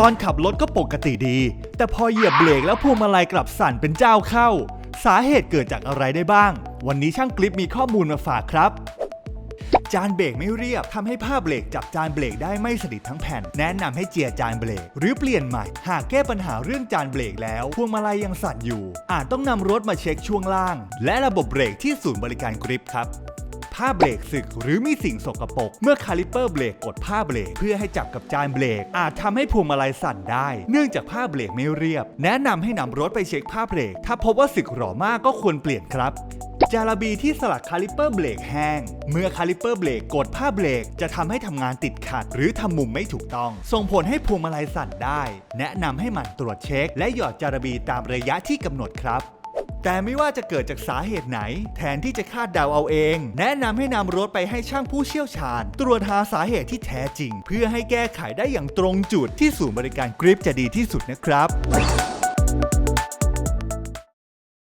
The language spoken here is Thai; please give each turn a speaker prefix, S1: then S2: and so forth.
S1: ตอนขับรถก็ปกติดี แต่พอเหยียบเบรกแล้วพวงมาลัยกลับสั่นเป็นเจ้าเข้า สาเหตุเกิดจากอะไรได้บ้าง วันนี้ช่างคลิปมีข้อมูลมาฝากครับ จานเบรกไม่เรียบทำให้ผ้าเบรกจับจานเบรกได้ไม่สนิททั้งแผ่น แนะนำให้เจียจานเบรก หรือเปลี่ยนใหม่ หากแก้ปัญหาเรื่องจานเบรกแล้วพวงมาลัยยังสั่นอยู่ อาจต้องนำรถมาเช็คช่วงล่าง และระบบเบรกที่ศูนย์บริการกริปครับ ผ้าเบรกสึก หรือมีสิ่งสกปรกเมื่อคาลิปเปอร์เบรกกดผ้าเบรกเพื่อให้จับกับจานเบรก อาจทำให้พวงมาลัยสั่นได้ เนื่องจากผ้าเบรกไม่เรียบ แนะนำให้นำรถไปเช็คผ้าเบรก ถ้าพบว่าสึกหรอมากก็ควรเปลี่ยนครับจาระบีที่สลักคาลิปเปอร์เบรกแห้ง เมื่อคาลิปเปอร์เบรกกดผ้าเบรกจะทำให้ทำงานติดขัด หรือทำมุมไม่ถูกต้อง ส่งผลให้พวงมาลัยสั่นได้ แนะนำให้หมั่นตรวจเช็ค และหยอดจาระบีตามระยะที่กำหนดครับ แต่ไม่ว่าจะเกิดจากสาเหตุไหน แทนที่จะคาดเดาเอาเอง แนะนำให้นำรถไปให้ช่างผู้เชี่ยวชาญ ตรวจหาสาเหตุที่แท้จริง เพื่อให้แก้ไขได้อย่างตรงจุดที่ศูนย์บริการกริปจะดีที่สุดนะครับ